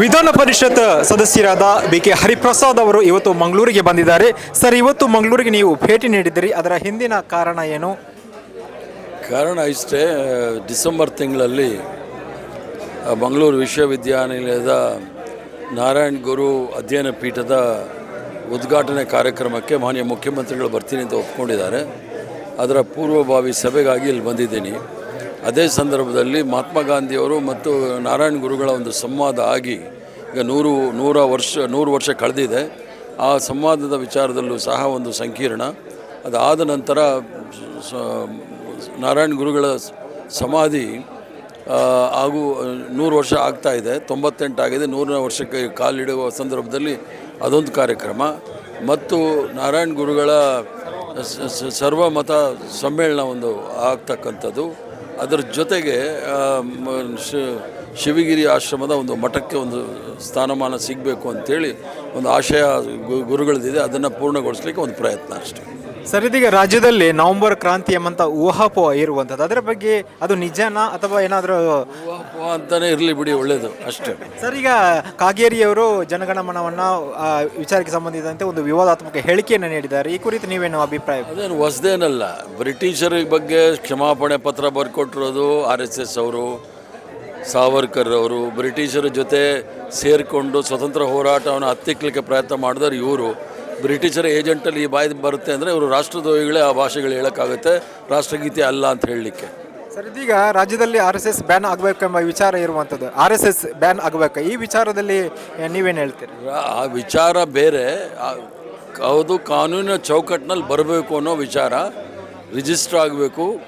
ವಿಧಾನ ಪರಿಷತ್ ಸದಸ್ಯರಾದ B K Hariprasad ಅವರು ಇವತ್ತು ಮಂಗಳೂರಿಗೆ ಬಂದಿದ್ದಾರೆ. ಸರ್, ಇವತ್ತು ಮಂಗಳೂರಿಗೆ ನೀವು ಭೇಟಿ ನೀಡಿದ್ದೀರಿ. ಅದರ ಹಿಂದಿನ ಕಾರಣ ಏನು? ಕಾರಣ ಇಷ್ಟೇ, ಡಿಸೆಂಬರ್ ತಿಂಗಳಲ್ಲಿ ಮಂಗಳೂರು ವಿಶ್ವವಿದ್ಯಾನಿಲಯದ ನಾರಾಯಣ್ ಗುರು ಅಧ್ಯಯನ ಪೀಠದ ಉದ್ಘಾಟನೆ ಕಾರ್ಯಕ್ರಮಕ್ಕೆ ಮಾನ್ಯ ಮುಖ್ಯಮಂತ್ರಿಗಳು ಬರ್ತೀನಿ ಅಂತ ಒಪ್ಕೊಂಡಿದ್ದಾರೆ. ಅದರ ಪೂರ್ವಭಾವಿ ಸಭೆಗಾಗಿ ಇಲ್ಲಿ ಬಂದಿದ್ದೀನಿ. ಅದೇ ಸಂದರ್ಭದಲ್ಲಿ ಮಹಾತ್ಮ ಗಾಂಧಿಯವರು ಮತ್ತು ನಾರಾಯಣ ಗುರುಗಳ ಒಂದು ಸಂವಾದ ಆಗಿ ಈಗ ನೂರು, ನೂರ ವರ್ಷ, ನೂರು ವರ್ಷ ಕಳೆದಿದೆ. ಆ ಸಂವಾದದ ವಿಚಾರದಲ್ಲೂ ಸಹ ಒಂದು ಸಂಕೀರ್ಣ. ಅದಾದ ನಂತರ ನಾರಾಯಣ ಗುರುಗಳ ಸಮಾಧಿ ಹಾಗೂ ನೂರು ವರ್ಷ ಆಗ್ತಾ ಇದೆ. ತೊಂಬತ್ತೆಂಟು ಆಗಿದೆ. ನೂರನೇ ವರ್ಷಕ್ಕೆ ಕಾಲಿಡುವ ಸಂದರ್ಭದಲ್ಲಿ ಅದೊಂದು ಕಾರ್ಯಕ್ರಮ. ಮತ್ತು ನಾರಾಯಣ ಗುರುಗಳ ಸರ್ವಮತ ಸಮ್ಮೇಳನ ಒಂದು ಆಗ್ತಕ್ಕಂಥದ್ದು. ಅದರ ಜೊತೆಗೆ ಶಿವಗಿರಿ ಆಶ್ರಮದ ಒಂದು ಮಠಕ್ಕೆ ಒಂದು ಸ್ಥಾನಮಾನ ಸಿಗಬೇಕು ಅಂತೇಳಿ ಒಂದು ಆಶಯ ಗುರುಗಳದಿದೆ. ಅದನ್ನು ಪೂರ್ಣಗೊಳಿಸ್ಲಿಕ್ಕೆ ಒಂದು ಪ್ರಯತ್ನ ಅಷ್ಟೆ. ಸರ್ ಇದೀಗ ರಾಜ್ಯದಲ್ಲಿ ನವೆಂಬರ್ ಕ್ರಾಂತಿ ಎಂಬಂಥ ಊಹಾಪೋಹ ಇರುವಂಥದ್ದು ಅದರ ಬಗ್ಗೆ ಅದು ನಿಜನಾ ಅಥವಾ ಏನಾದರೂ ಅಂತಾನೆ ಇರಲಿ ಬಿಡಿ ಒಳ್ಳೇದು ಅಷ್ಟೇ. ಸರ್ ಈಗ ಕಾಗೇರಿಯವರು ಜನಗಣಮನವನ್ನು ವಿಚಾರಕ್ಕೆ ಸಂಬಂಧಿಸಿದಂತೆ ಒಂದು ವಿವಾದಾತ್ಮಕ ಹೇಳಿಕೆಯನ್ನು ನೀಡಿದ್ದಾರೆ. ಈ ಕುರಿತು ನೀವೇನು ಅಭಿಪ್ರಾಯ? ಅದೇನು ಹೊಸದೇನಲ್ಲ. ಬ್ರಿಟಿಷರ ಬಗ್ಗೆ ಕ್ಷಮಾಪಣೆ ಪತ್ರ ಬರ್ಕೊಟ್ಟಿರೋದು ಆರ್ ಎಸ್ ಎಸ್ ಅವರು ಸಾವರ್ಕರ್ ಅವರು. ಬ್ರಿಟಿಷರ ಜೊತೆ ಸೇರಿಕೊಂಡು ಸ್ವತಂತ್ರ ಹೋರಾಟವನ್ನು ಹತ್ತಿಕ್ಕಲಿಕ್ಕೆ ಪ್ರಯತ್ನ ಮಾಡಿದವರು ಇವರು. ಬ್ರಿಟಿಷರ ಏಜೆಂಟಲ್ಲಿ ಈ ಬಾಯಿ ಬರುತ್ತೆ ಅಂದರೆ ಇವರು ರಾಷ್ಟ್ರದ್ರೋಹಿಗಳೇ ಆ ಭಾಷೆಗಳು ಹೇಳೋಕ್ಕಾಗುತ್ತೆ. ರಾಷ್ಟ್ರಗೀತೆ ಅಲ್ಲ ಅಂತ ಹೇಳಲಿಕ್ಕೆ. ಸರ್ ಇದೀಗ ರಾಜ್ಯದಲ್ಲಿ ಆರ್ ಎಸ್ ಎಸ್ ಬ್ಯಾನ್ ಆಗಬೇಕೆಂಬ ವಿಚಾರ ಇರುವಂಥದ್ದು. ಆರ್ ಎಸ್ ಎಸ್ ಬ್ಯಾನ್ ಆಗಬೇಕು. ಈ ವಿಚಾರದಲ್ಲಿ ನೀವೇನು ಹೇಳ್ತೀರಿ? ಆ ವಿಚಾರ ಬೇರೆ. ಆ- ಅದು ಕಾನೂನಿನ ಚೌಕಟ್ಟಿನಲ್ಲಿ ಬರಬೇಕು ಅನ್ನೋ ವಿಚಾರ. ರಿಜಿಸ್ಟರ್ ಆಗಬೇಕು.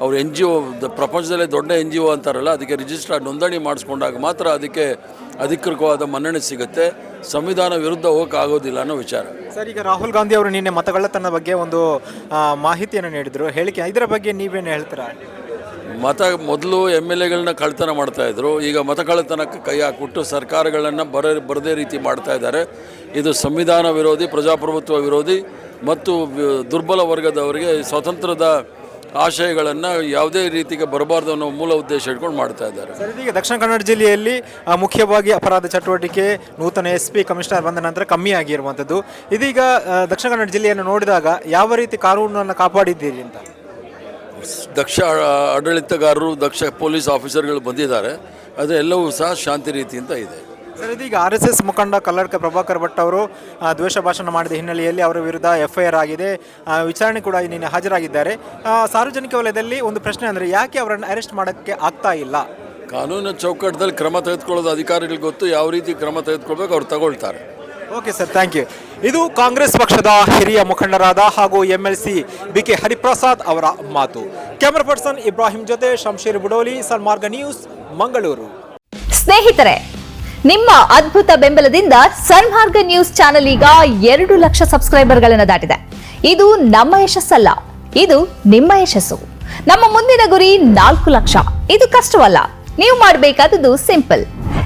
ಅವ್ರು ಎನ್ ಜಿ ಒ ಪ್ರಪಂಚದಲ್ಲೇ ದೊಡ್ಡ ಎನ್ ಜಿ ಒ ಅಂತಾರಲ್ಲ ಅದಕ್ಕೆ ರಿಜಿಸ್ಟರ್ ನೋಂದಣಿ ಮಾಡಿಸ್ಕೊಂಡಾಗ ಮಾತ್ರ ಅದಕ್ಕೆ ಅಧಿಕೃತವಾದ ಮನ್ನಣೆ ಸಿಗುತ್ತೆ. ಸಂವಿಧಾನ ವಿರುದ್ಧ ಹೋಗಕ್ಕೆ ಆಗೋದಿಲ್ಲ ಅನ್ನೋ ವಿಚಾರ. ಸರ್ ಈಗ ರಾಹುಲ್ ಗಾಂಧಿ ಅವರು ನಿನ್ನೆ ಮತಗಳ್ಳತನ ಬಗ್ಗೆ ಒಂದು ಆ, ಮಾಹಿತಿಯನ್ನು ನೀಡಿದರು. ಹೇಳಿಕೆ ಇದರ ಬಗ್ಗೆ ನೀವೇನು ಹೇಳ್ತೀರಾ? ಮತ, ಮೊದಲು ಎಂ ಎಲ್ ಎಗಳನ್ನ ಕಳ್ತನ ಮಾಡ್ತಾಯಿದ್ರು ಈಗ ಮತ ಕಳ್ಳತನಕ್ಕೆ ಕೈ ಹಾಕ್ಬಿಟ್ಟು ಸರ್ಕಾರಗಳನ್ನು ಬರ, ಬರದೇ ರೀತಿ ಮಾಡ್ತಾ ಇದ್ದಾರೆ. ಇದು ಸಂವಿಧಾನ ವಿರೋಧಿ, ಪ್ರಜಾಪ್ರಭುತ್ವ ವಿರೋಧಿ ಮತ್ತು ದುರ್ಬಲ ವರ್ಗದವರಿಗೆ ಸ್ವಾತಂತ್ರ್ಯದ ಆಶಯಗಳನ್ನು ಯಾವುದೇ ರೀತಿಗೆ ಬರಬಾರ್ದು ಅನ್ನೋ ಮೂಲ ಉದ್ದೇಶ ಇಟ್ಕೊಂಡು ಮಾಡ್ತಾ ಇದ್ದಾರೆ. ಈಗ ದಕ್ಷಿಣ ಕನ್ನಡ ಜಿಲ್ಲೆಯಲ್ಲಿ ಮುಖ್ಯವಾಗಿ ಅಪರಾಧ ಚಟುವಟಿಕೆ, ನೂತನ ಎಸ್ ಪಿ ಕಮಿಷನರ್ ಬಂದ ನಂತರ ಕಮ್ಮಿ ಆಗಿರುವಂಥದ್ದು. ಇದೀಗ ದಕ್ಷಿಣ ಕನ್ನಡ ಜಿಲ್ಲೆಯನ್ನು ನೋಡಿದಾಗ ಯಾವ ರೀತಿ ಕಾನೂನನ್ನು ಕಾಪಾಡಿದ್ದೀರಿ ಅಂತ? ದಕ್ಷ ಆಡಳಿತಗಾರರು ದಕ್ಷ ಪೊಲೀಸ್ ಆಫೀಸರ್ಗಳು ಬಂದಿದ್ದಾರೆ. ಅದು ಎಲ್ಲವೂ ಸಹ ಶಾಂತಿ ರೀತಿಯಿಂದ ಇದೆ. ಸರ್ ಇದೀಗ ಆರ್ ಎಸ್ ಎಸ್ ಮುಖಂಡ ಕಲ್ಲಡ್ಕ ಪ್ರಭಾಕರ್ ಭಟ್ ಅವರು ಆ, ದ್ವೇಷ ಭಾಷಣ ಮಾಡಿದ ಹಿನ್ನೆಲೆಯಲ್ಲಿ ಅವರ ವಿರುದ್ಧ ಎಫ್ ಐ ಆರ್ ಆಗಿದೆ. ಆ, ವಿಚಾರಣೆ ಕೂಡ ನಿನ್ನೆ ಹಾಜರಾಗಿದ್ದಾರೆ. ಆ, ಸಾರ್ವಜನಿಕ ವಲಯದಲ್ಲಿ ಒಂದು ಪ್ರಶ್ನೆ ಅಂದರೆ ಯಾಕೆ ಅವರನ್ನು ಅರೆಸ್ಟ್ ಮಾಡೋಕ್ಕೆ ಆಗ್ತಾ ಇಲ್ಲ? ಕಾನೂನು ಚೌಕಟ್ಟದಲ್ಲಿ ಕ್ರಮ ತೆಗೆದುಕೊಳ್ಳೋದು ಅಧಿಕಾರಿಗಳಿಗೆ ಗೊತ್ತು ಯಾವ ರೀತಿ ಕ್ರಮ ತೆಗೆದುಕೊಳ್ಬೇಕು ಅವ್ರು ತಗೊಳ್ತಾರೆ. ಓಕೆ ಸರ್ ಥ್ಯಾಂಕ್ ಯು ಇದು ಕಾಂಗ್ರೆಸ್ ಪಕ್ಷದ ಹಿರಿಯ ಮುಖಂಡರಾದ ಹಾಗೂ M L C B K Hariprasad ಅವರ ಮಾತು. ಕ್ಯಾಮರಾ ಪರ್ಸನ್ ಇಬ್ರಾಹಿಂ ಜೊತೆ ಶಂಶೀರ್ ಬುಡೋಲಿ ಸನ್ಮಾರ್ಗ ನ್ಯೂಸ್ ಮಂಗಳೂರು ಸ್ನೇಹಿತರೆ, ನಿಮ್ಮ ಅದ್ಭುತ ಬೆಂಬಲದಿಂದ ಸನ್ಮಾರ್ಗ ನ್ಯೂಸ್ ಚಾನೆಲ್ ಈಗ ಎರಡು ಲಕ್ಷ ಸಬ್ಸ್ಕ್ರೈಬರ್ಗಳನ್ನು ದಾಟಿದೆ. ಇದು ನಮ್ಮ ಯಶಸ್ಸಲ್ಲ, ಇದು ನಿಮ್ಮ ಯಶಸ್ಸು. ನಮ್ಮ ಮುಂದಿನ ಗುರಿ ನಾಲ್ಕು ಲಕ್ಷ. ಇದು ಕಷ್ಟವಲ್ಲ, ನೀವು ಮಾಡಬೇಕಾದದ್ದು ಸಿಂಪಲ್